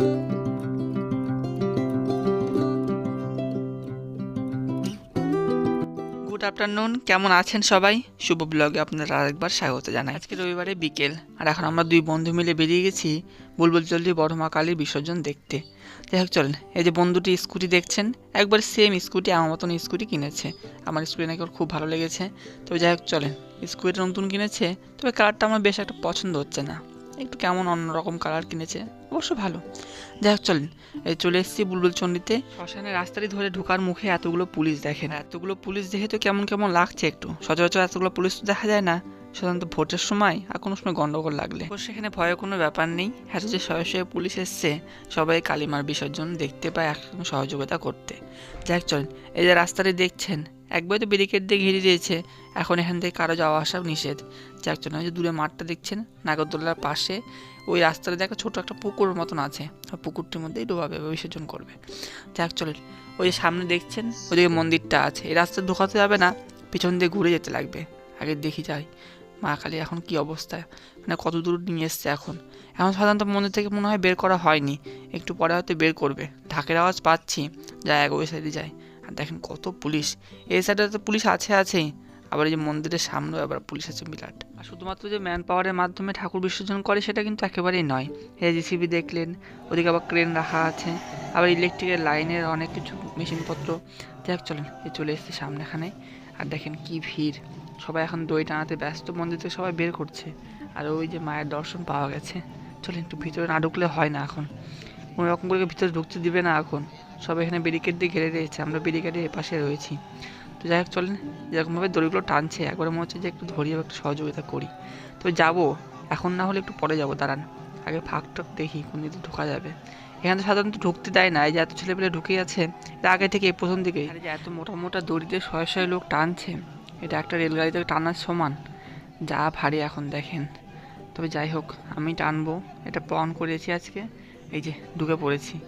Good afternoon কেমন আছেন সবাই? শুভ ব্লগে আপনারা আরেকবার স্বাগত জানাই। আজকে রবিবারে বিকেল, আর এখন আমরা দুই বন্ধু মিলে বেরিয়ে গেছি বুলবুল চল্লি বড় মা কালীর বিসর্জন দেখতে। যাই হোক, চলেন, এই যে বন্ধুটি স্কুটি দেখছেন, একবার সেম স্কুটি, আমার মতন স্কুটি কিনেছে। আমার স্কুটি নাকি ওর খুব ভালো লেগেছে। তবে যাই হোক, চলেন, স্কুটিটা নতুন কিনেছে, তবে কালারটা আমার বেশ একটা পছন্দ হচ্ছে না। একটু কেমন অন্যরকম কালার কিনেছে। অবশ্য ভালো। যাই হোক, চলেন। এই চলে এসেছি বুলবুল চণ্ডীতে শ্মশানের রাস্তাটি ধরে ঢোকার মুখে এতগুলো পুলিশ দেখেন। এতগুলো পুলিশ দেখে তো কেমন কেমন লাগছে একটু। সচরাচর এতগুলো পুলিশ তো দেখা যায় না। সাধারণত ভোটের সময় আর কোনো সময় গন্ডগোল লাগলে। সেখানে ভয়ের কোনো ব্যাপার নেই। হ্যাঁ যে শয়ে পুলিশ এসছে, সবাই কালিমার বিসর্জন দেখতে পায়, একসঙ্গে সহযোগিতা করতে। যাই চলেন। এই যে রাস্তাটি দেখছেন একবার তো ব্যারিকেড দিয়ে ঘিরে দিয়েছে। এখন এখান থেকে কারও যাওয়া আসা নিষেধ। চলেন ওই যে দূরে মাঠটা দেখছেন, নাগরদোলার পাশে, ওই রাস্তাটা দেখো ছোট একটা পুকুর মতন আছে। আর পুকুরটির মধ্যেই ডোবাবে বিসর্জন করবে। যাক, চলেন। ওই যে সামনে দেখছেন, ওইদিকে মন্দিরটা আছে। এই রাস্তা ঢোকাতে যাবে না, পিছন দিয়ে ঘুরে যেতে লাগবে। আগে দেখি যাই। মা কালী, এখন কি অবস্থা? মানে কত দূর নিয়ে এসছে এখন? এখন সাধারণত মন্দির থেকে মনে হয় বের করা হয়নি। একটু পরে হয়তো বের করবে। ঢাকের আওয়াজ পাচ্ছি। যায় এক ওই সাইডে যায় দেখেন কত পুলিশ। এই সাইডে তো পুলিশ আছে, আছেই। আবার এই যে মন্দিরের সামনেও আবার পুলিশ আছে বিরাট। আর শুধুমাত্র যে ম্যান পাওয়ারের মাধ্যমে ঠাকুর বিসর্জন করে, সেটা কিন্তু একেবারেই নয়। এই জিসিবি দেখলেন, ওদিকে আবার ক্রেন রাখা আছে। আবার ইলেকট্রিকের লাইনের অনেক কিছু মেশিনপত্র। দেখ চলেন, এই চলে এসছে সামনেখানে আর দেখেন কি ভিড়। সবাই এখন দই টানাতে ব্যস্ত। মন্দির থেকে সবাই বের করছে। আর ওই যে মায়ের দর্শন পাওয়া গেছে। চলেন, একটু ভিতরে না ঢুকলে হয় না এখন। কোনো রকম করে ভিতরে ঢুকতে দিবে না এখন। সব এখানে ব্যারিকেড দিয়ে ঘিরে রয়েছে, আমরা ব্যারিকেডের এপাশে রয়েছি। তো যাই হোক, চলেন। যেরকমভাবে দড়িগুলো টানছে, একবারে মনে হচ্ছে যে একটু ধরিয়ে একটু সহযোগিতা করি। তো যাব, এখন না হলে একটু পরে যাব, দাঁড়ান। আগে ফাঁক টাক দেখি কোন দিকে ঢোকা যাবে। এখানে তো সাধারণত ঢুকতে দেয় না, এই যে এত ছেলেপেলে ঢুকে আছে এটা আগে থেকে এই প্রথম দিকে এত মোটা মোটা দড়িতে শয়ে শয়ে লোক টানছে, এটা একটা রেলগাড়িতে টানার সমান। যা ভারী এখন দেখেন। তবে যাই হোক, আমি টানবো, এটা পণ করেছি আজকে। এই যে ঢুকে পড়েছি।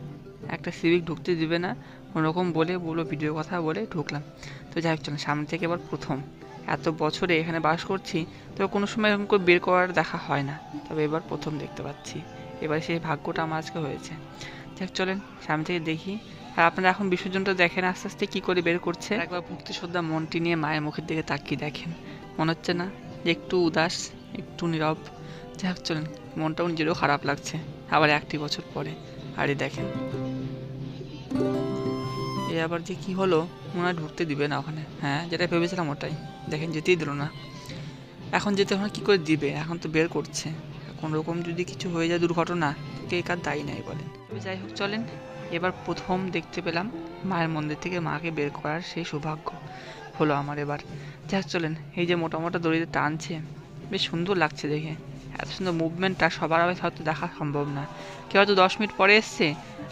একটা সিভিক ঢুকতে দিবে না, কোনোরকম বলে বলো ভিডিও কথা বলে ঢুকলাম। তো যাই হোক চলেন সামনে থেকে এবার প্রথম। এত বছরে এখানে বাস করছি, তো কোনো সময় এরকম করে বের করার দেখা হয় না। তবে এবার প্রথম দেখতে পাচ্ছি। এবার সেই ভাগ্যটা আমার আজকে হয়েছে। যাক চলেন, সামনে থেকে দেখি। আর আপনারা এখন বিসর্জনটা দেখেন, আস্তে আস্তে কী করে বের করছে। একবার ভক্তি শ্রদ্ধা মনটি নিয়ে মায়ের মুখের দিকে তাকিয়ে দেখেন। মনে হচ্ছে না যে একটু উদাস, একটু নীরব। যাক চলেন। মনটাও নিজেরও খারাপ লাগছে। আবার একটি বছর পরে। আরে দেখেন। এ আবার যে কি হলো? মনে হয় ঢুকতে দিবে না ওখানে। হ্যাঁ যেটা ভেবেছিলাম ওটাই। দেখেন, যেতেই দিল না। এখন যেতে ওখানে কী করে দিবে? এখন তো বের করছে। কোনো রকম যদি কিছু হয়ে যায় দুর্ঘটনা, কে কার দায়ী নাই বলেন। যাই হোক, চলেন। এবার প্রথম দেখতে পেলাম মায়ের মন্দির থেকে মাকে বের করার সেই সৌভাগ্য হলো আমার এবার। যাক চলেন। এই যে মোটা মোটা দড়িতে টানছে, বেশ সুন্দর লাগছে দেখে। এত সুন্দর মুভমেন্টটা সবার আগে হয়তো দেখা সম্ভব না। কেউ হয়তো দশ মিনিট পরে এসছে,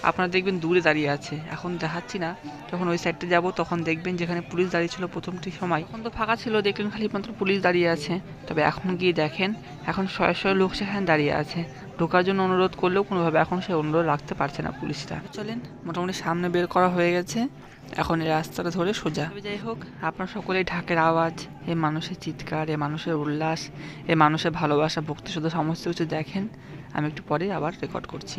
আপনারা দেখবেন দূরে দাঁড়িয়ে আছে। এখন দেখাচ্ছি না, যখন ওই সাইডটা যাব তখন দেখবেন যেখানে পুলিশ দাঁড়িয়ে ছিল প্রথমটি সময়। তখন তো ফাঁকা ছিল, দেখলেন খালি মাত্র পুলিশ দাঁড়িয়ে আছে। তবে এখন গিয়ে দেখেন, এখন শয়ে শয়ে লোক সেখানে দাঁড়িয়ে আছে। ঢোকার জন্য অনুরোধ করলেও কোনোভাবে এখন সে অনুরোধ রাখতে পারছে না পুলিশরা চলেন মোটামুটি সামনে বের করা হয়ে গেছে। এখন এই রাস্তাটা ধরে সোজা। যাই হোক আপনার সকলেই ঢাকের আওয়াজ এ মানুষের চিৎকার এ মানুষের উল্লাস এ মানুষের ভালোবাসা ভক্তি শুধু সমস্ত কিছু দেখেন। আমি একটু পরে আবার রেকর্ড করছি।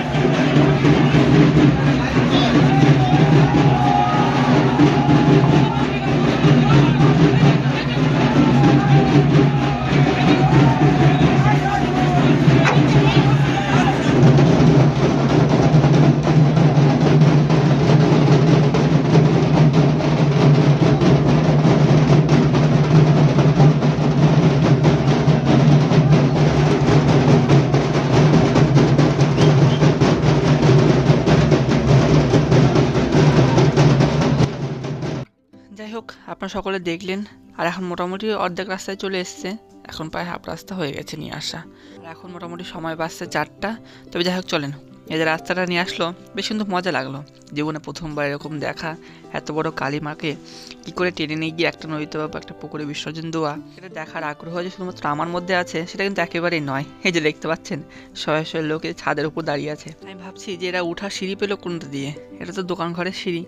হোক, আপনারা সকলে দেখলেন। আর এখন মোটামুটি অর্ধেক রাস্তায় চলে এসছে। এখন প্রায় হাফ রাস্তা হয়ে গেছে নিয়ে আসা। আর এখন মোটামুটি সময় বাজছে চারটা। তবে যাই হোক, চলেন। এই যে রাস্তাটা নিয়ে আসলো, বেশ কিন্তু মজা লাগল। জীবনে প্রথমবার এরকম দেখা, এত বড় কালী মাকে। কী করে টেনে নিয়ে গিয়ে একটা নদীতে বা একটা পুকুরে বিসর্জন দেওয়া? এটা দেখার আগ্রহ যে শুধুমাত্র আমার মধ্যে আছে, সেটা কিন্তু একেবারেই নয়। এই যে দেখতে পাচ্ছেন, শয়ে শয়ে লোকে ছাদের উপর দাঁড়িয়ে আছে। আমি ভাবছি যে এরা উঠা সিঁড়ি পেল কোনটা দিয়ে? এটা তো দোকান ঘরের সিঁড়ি।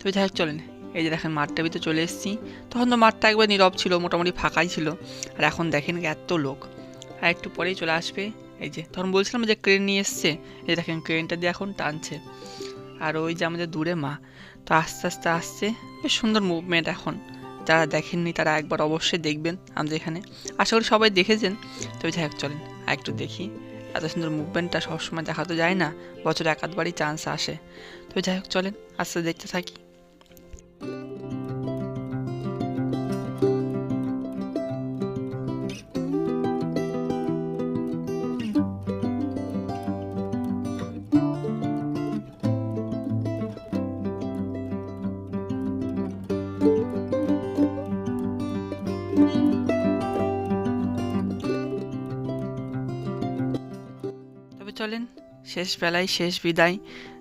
তবে যাই হোক, চলেন। এই যে দেখেন, মাঠটার ভিতরে চলে এসেছি। তখন তো মাঠটা একবার নীরব ছিল, মোটামুটি ফাঁকাই ছিল। আর এখন দেখেন এত লোক। আর একটু পরেই চলে আসবে। এই যে, তখন বলছিলাম যে ক্রেন নিয়ে এসছে। এই যে দেখেন, ক্রেনটা দিয়ে এখন টানছে। আর ওই যে আমাদের দূরে মা। তো আস্তে আস্তে আসছে। বেশ সুন্দর মুভমেন্ট এখন। যারা দেখেননি তারা একবার অবশ্যই দেখবেন আমাদের এখানে। আশা করি সবাই দেখেছেন। তবে যাই হোক, চলেন আর একটু দেখি। এত সুন্দর মুভমেন্টটা সবসময় দেখা তো যায় না। বছরে এক আধবারই চান্স আসে। তবে যাই হোক, চলেন আস্তে দেখতে থাকি। তবে চলেন, শেষ বেলায় শেষ বিদায়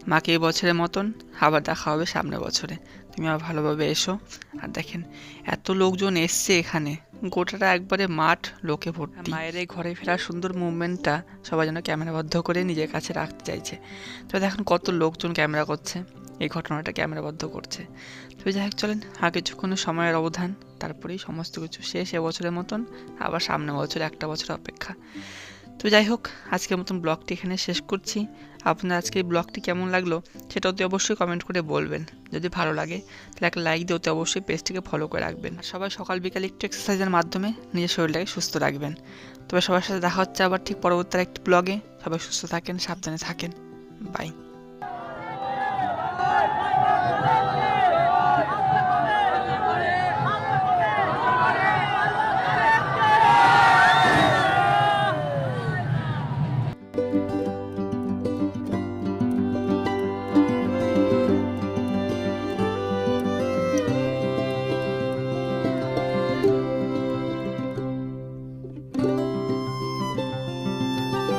মাকে এই বছরের মতন। আবার দেখা হবে সামনের বছরে। তুমি আবার ভালোভাবে এসো। আর দেখেন, এত লোকজন এসছে এখানে। গোটাটা একবারে মাঠ, লোকে ভর্তি। মায়ের এই ঘরে ফেরার সুন্দর মুভমেন্টটা সবাই যেন ক্যামেরাবদ্ধ করে নিজের কাছে রাখতে চাইছে। তো দেখুন কত লোকজন ক্যামেরা করছে। এই ঘটনাটা ক্যামেরাবদ্ধ করছে। তো যাই হোক, চলেন আর কিছুক্ষণ সময়ের অবধান, তারপরেই সমস্ত কিছু শেষ এবছরের মতন, আবার সামনে বছর, একটা বছর অপেক্ষা। তো যাই হোক, আজকের মতন ব্লগটি এখানে শেষ করছি। আপনার আজকে এই ব্লগটি কেমন লাগল সেটা অতি অবশ্যই কমেন্ট করে বলবেন। যদি ভালো লাগে, তাহলে একটা লাইক দিয়ে অতি অবশ্যই পেজটিকে ফলো করে রাখবেন। সবাই সকাল বিকাল একটু এক্সারসাইজের মাধ্যমে নিজের শরীরটাকে সুস্থ রাখবেন। তবে সবার সাথে দেখা হচ্ছে আবার ঠিক পরবর্তী একটি ব্লগে। সবাই সুস্থ থাকেন, সাবধানে থাকেন। Bye